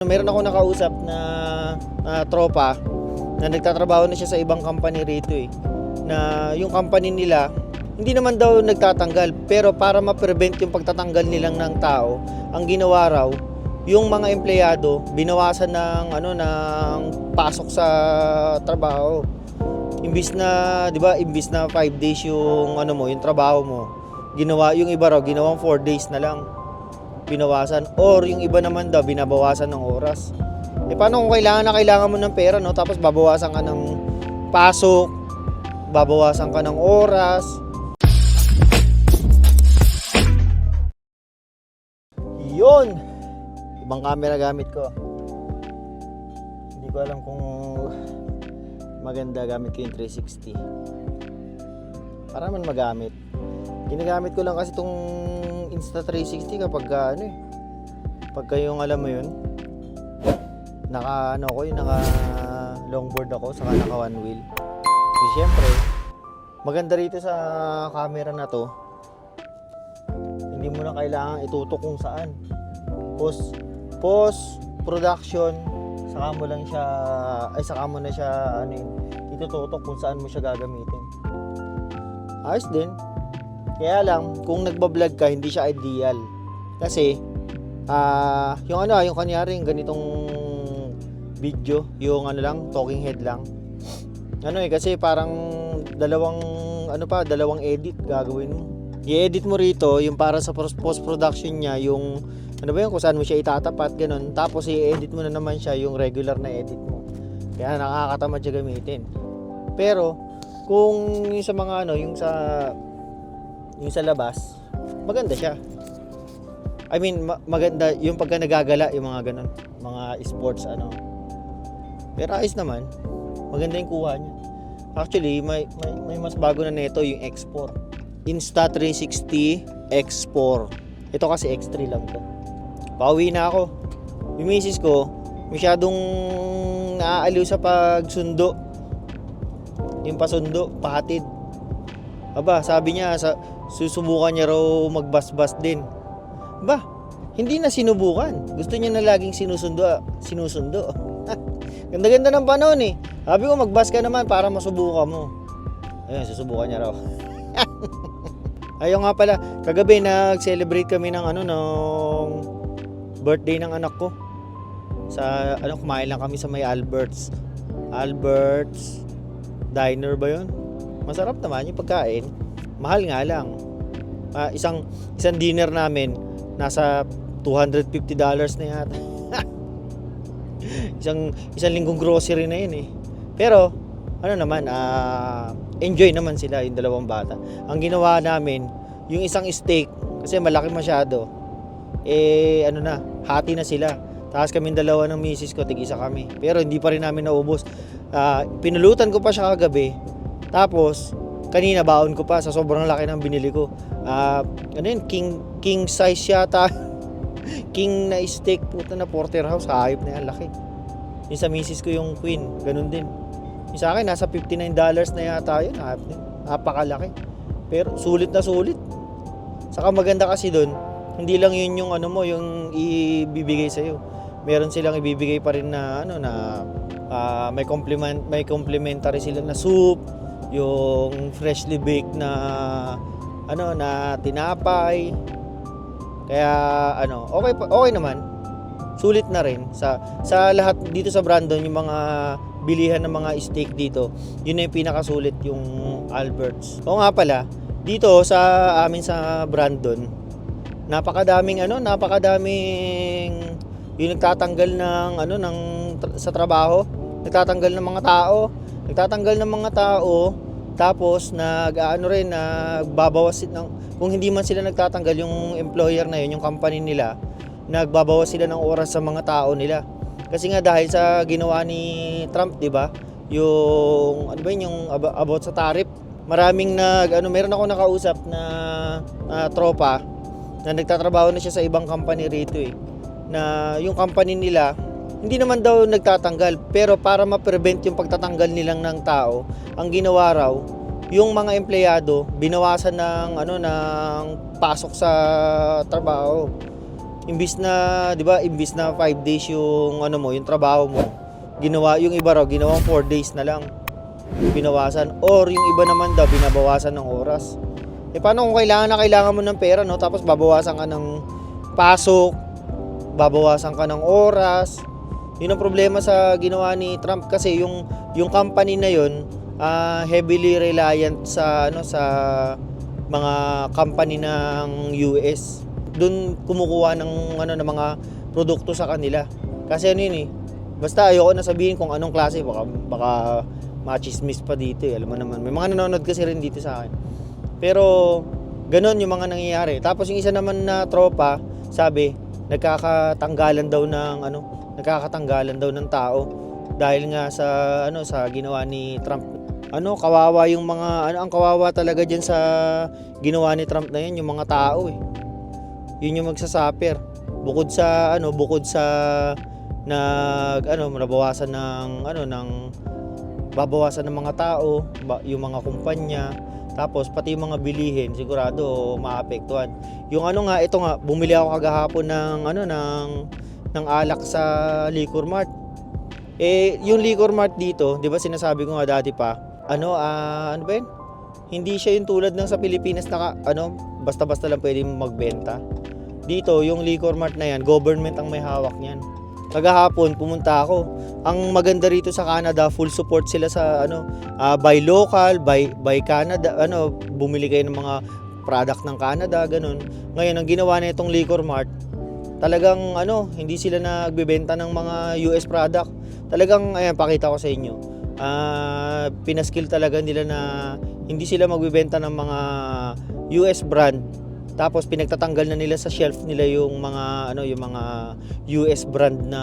Meron ako nakausap na na tropa na nagtatrabaho na siya sa ibang company rito eh. Na yung company nila, hindi naman daw nagtatanggal, pero para ma-prevent yung pagtatanggal nilang ng tao, ang ginawa raw, yung mga empleyado binawasan ng ano ng pasok sa trabaho. Imbis na, 'di ba, imbis na 5 days yung ano mo, yung trabaho mo, ginawa yung iba raw ginawang 4 days na lang binawasan or yung iba naman daw binabawasan ng oras. Eh paano kung kailangan na kailangan mo ng pera no tapos babawasan ka ng pasok, babawasan ka ng oras. Yun. Ibang camera gamit ko. Hindi ko alam kung maganda gamit ko yung 360. Para man magamit. Ginagamit ko lang kasi itong Insta360 kapag ah, ano eh. Pagka yung alam mo yun, naka ano ko yung naka longboard ako saka naka one wheel. Kasi syempre, maganda rito sa camera na to. Hindi mo na kailangan itutok kung saan. Post post production saka mo lang siya ay saka mo na siya ano yun, itututok kung saan mo siya gagamitin. Ayos din. Kaya lang, kung nagbablog ka, hindi siya ideal. Kasi, ah yung ano, yung kanyari, yung ganitong video, yung ano lang, talking head lang. Ano eh, kasi parang dalawang, ano pa, dalawang edit gagawin mo. I-edit mo rito, yung para sa post-production niya, yung, ano ba yun, kung saan mo siya itatapat, ganun. Tapos i-edit mo na naman siya, yung regular na edit mo. Kaya nakakatamad siya gamitin. Pero, kung yung sa mga ano, yung sa yung sa labas, maganda siya. I mean, ma- maganda yung pagka nagagala, yung mga ganun, mga sports ano. Pero ayos naman. Maganda yung kuha niya. Actually, may, may, may mas bago na nito yung X4. Insta360 X4. Ito kasi X3 lang to. Pauwi na ako. Yung misis ko, masyadong naaaliw sa pagsundo. Yung pasundo, pahatid. Aba, sabi niya, sa, susubukan niya raw magbasbas din. Ba, hindi na sinubukan. Gusto niya na laging sinusundo, sinusundo. Ganda-ganda ng panahon eh. Sabi ko, magbas ka naman para masubukan mo. Ayun, susubukan niya raw. Ayun nga pala, kagabi nag-celebrate kami ng ano, nung birthday ng anak ko. Sa, ano, kumain lang kami sa may Alberts. Alberts Diner ba yun? Masarap naman yung pagkain. Mahal nga lang. Ah, isang isang dinner namin nasa 250 dollars na yata. isang isang linggong grocery na yun eh. Pero ano naman, ah, enjoy naman sila yung dalawang bata. Ang ginawa namin, yung isang steak kasi malaki masyado. Eh ano na, hati na sila. Tapos kaming dalawa ng misis ko, tig-isa kami. Pero hindi pa rin namin naubos. Ah, pinulutan ko pa siya kagabi. Tapos, kanina baon ko pa sa sobrang laki ng binili ko. Ah, ano yun, king, king size yata. king na steak, puta na porterhouse, hayop na yan, laki. Yung sa misis ko yung queen, ganun din. Yung sa akin, nasa 59 dollars na yata yun, hayop na. Napakalaki. Pero sulit na sulit. Saka maganda kasi doon, hindi lang yun yung ano mo, yung ibibigay sa iyo. Meron silang ibibigay pa rin na ano na ah, may compliment may complimentary sila na soup, yung freshly baked na ano na tinapay. Kaya ano, okay okay naman. Sulit na rin sa sa lahat dito sa Brandon yung mga bilihan ng mga steak dito. Yun na yung pinakasulit yung Alberts. O nga pala, dito sa amin sa Brandon, napakadaming ano, napakadaming yung nagtatanggal ng ano ng sa trabaho, nagtatanggal ng mga tao, nagtatanggal ng mga tao tapos nag ano rin nagbabawas ng kung hindi man sila nagtatanggal yung employer na yun, yung company nila, nagbabawas sila ng oras sa mga tao nila. Kasi nga dahil sa ginawa ni Trump, 'di ba? Yung ano ba yun, yung ab- about sa tariff. Maraming nag ano meron ako nakausap na na tropa na nagtatrabaho na siya sa ibang company rito eh. Na yung company nila hindi naman daw nagtatanggal pero para ma-prevent yung pagtatanggal nilang ng tao, ang ginawa raw yung mga empleyado binawasan ng ano ng pasok sa trabaho. imbis na, 'di ba, imbis na 5 days yung ano mo, yung trabaho mo, ginawa yung iba raw ginawang 4 days na lang. Binawasan or yung iba naman daw binabawasan ng oras. Eh paano kung kailangan na kailangan mo ng pera no tapos babawasan ka ng pasok, babawasan ka ng oras. Yun ang problema sa ginawa ni Trump kasi yung yung company na yun ah, heavily reliant sa ano sa mga company ng US. Doon kumukuha ng ano ng mga produkto sa kanila. Kasi ano yun eh. Basta ayoko na sabihin kung anong klase baka baka machismis pa dito eh. Alam mo naman. May mga nanonood kasi rin dito sa akin. Pero ganun yung mga nangyayari. Tapos yung isa naman na tropa, sabi, nagkakatanggalan daw ng ano, nagkakatanggalan daw ng tao dahil nga sa ano sa ginawa ni Trump. Ano, kawawa yung mga ano ang kawawa talaga diyan sa ginawa ni Trump na yun, yung mga tao eh. Yun yung magsasuffer. Bukod sa ano, bukod sa nag ano, nabawasan ng ano ng babawasan ng mga tao, yung mga kumpanya, tapos pati yung mga bilihin sigurado maapektuhan. Yung ano nga, ito nga, bumili ako kagahapon ng ano ng ng alak sa Liquor Mart. Eh, yung Liquor Mart dito, 'di ba sinasabi ko nga dati pa, ano ah, ano ba yun? Hindi siya yung tulad ng sa Pilipinas na ano, basta-basta lang pwedeng magbenta. Dito, yung Liquor Mart na yan, government ang may hawak niyan. Kagahapon pumunta ako. Ang maganda rito sa Canada, full support sila sa ano, ah, buy local, buy buy Canada, ano, bumili kayo ng mga product ng Canada, ganun. Ngayon ang ginawa na itong Liquor Mart, talagang ano, hindi sila nagbebenta ng mga US product. Talagang ayan pakita ko sa inyo. Ah, pinaskill talaga nila na hindi sila magbebenta ng mga US brand tapos pinagtatanggal na nila sa shelf nila yung mga ano yung mga US brand na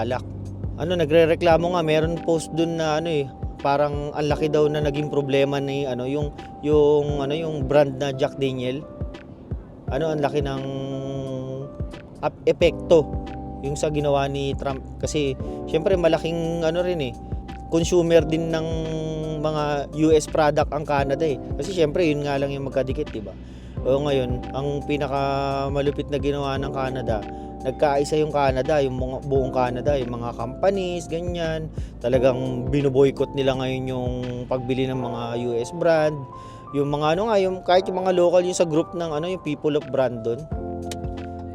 alak. Ano nagrereklamo nga meron post dun na ano eh parang ang laki daw na naging problema ni ano yung yung ano yung brand na Jack Daniel. Ano ang laki ng epekto yung sa ginawa ni Trump kasi syempre malaking ano rin eh consumer din ng mga US product ang Canada eh. Kasi syempre yun nga lang yung magkadikit, 'di ba? O ngayon, ang pinaka malupit na ginawa ng Canada, nagkaisa yung Canada, yung mga, buong Canada, yung mga companies, ganyan. Talagang binoboykot nila ngayon yung pagbili ng mga US brand. Yung mga ano nga, yung kahit yung mga local yung sa group ng ano, yung People of Brandon.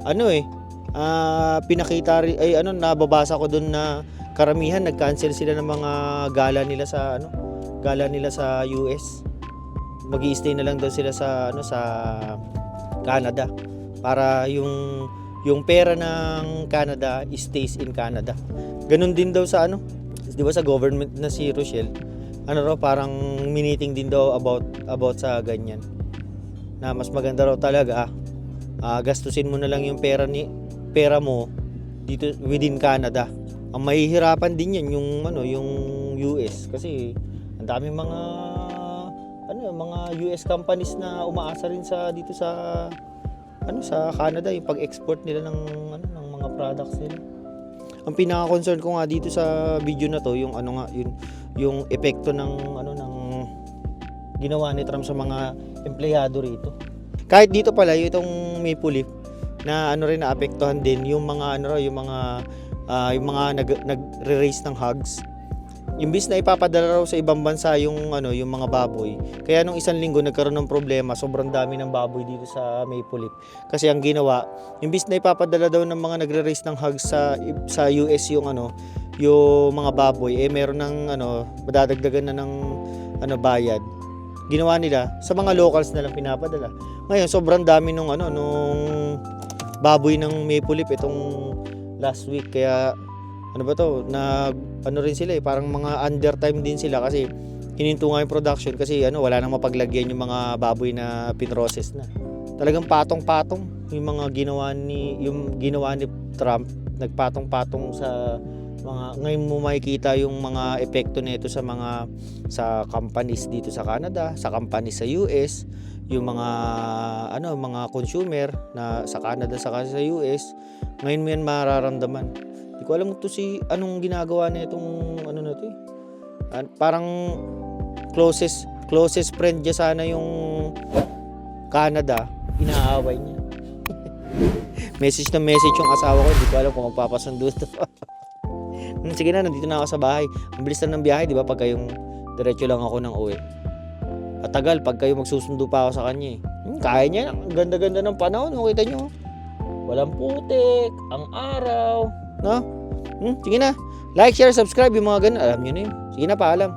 Ano eh, ah pinakita ay ano nababasa ko doon na karamihan nag-cancel sila ng mga gala nila sa ano, gala nila sa US. Magi-stay na lang daw sila sa ano sa Canada para yung yung pera ng Canada stays in Canada. Ganun din daw sa ano, 'di ba sa government na si Rochelle, ano raw parang miniting din daw about about sa ganyan. Na mas maganda raw talaga ah, gastusin mo na lang yung pera ni pera mo dito within Canada. Ang mahihirapan din yan yung ano yung US kasi ang daming mga ano mga US companies na umaasa rin sa dito sa ano sa Canada yung pag-export nila ng ano ng mga products nila. Ang pinaka-concern ko nga dito sa video na to yung ano nga yun yung epekto ng ano ng ginawa ni Trump sa mga empleyado rito. Kahit dito pala yung itong Maple Leaf na ano rin naapektuhan din yung mga ano yung mga ah, yung mga nag nagre-raise ng hogs. Imbis na ipapadala raw sa ibang bansa yung ano yung mga baboy. Kaya nung isang linggo nagkaroon ng problema, sobrang dami ng baboy dito sa Maple. Kasi ang ginawa, imbis na ipapadala daw ng mga nagre-raise ng hogs sa sa US yung ano, yung mga baboy, eh meron ng ano, madadagdagan na ng ano bayad. Ginawa nila sa mga locals na lang pinapadala. Ngayon, sobrang dami nung ano nung baboy ng Maple Leaf itong last week. Kaya ano ba to? Na ano rin sila eh parang mga undertime din sila kasi hininto nga yung production kasi ano wala nang mapaglagyan yung mga baboy na pinrocess na. Talagang patong-patong yung mga ginawa ni yung ginawa ni Trump. Nagpatong-patong sa mga ngayon mo makikita yung mga epekto nito sa mga sa companies dito sa Canada, sa companies sa US, yung mga ano mga consumer na sa Canada sa sa US, ngayon mo yan mararamdaman. Hindi ko alam to si anong ginagawa na itong ano na to eh. Parang closest closest friend niya sana yung Canada, inaaway niya. Message na message yung asawa ko. Hindi ko alam kung magpapasundo to. Hmm, Sige na, nandito na ako sa bahay. Ang bilis lang ng biyahe, di ba? Pag kayong diretso lang ako ng uwi. Matagal pag kayo magsusundo pa ako sa kanya eh. Hmm, kaya niya. Ang ganda-ganda ng panahon. oh, Kita nyo. Walang putik. Ang araw. No? Hmm, sige na. Like, share, subscribe yung mga ganun. Alam nyo na yun. Sige na, paalam.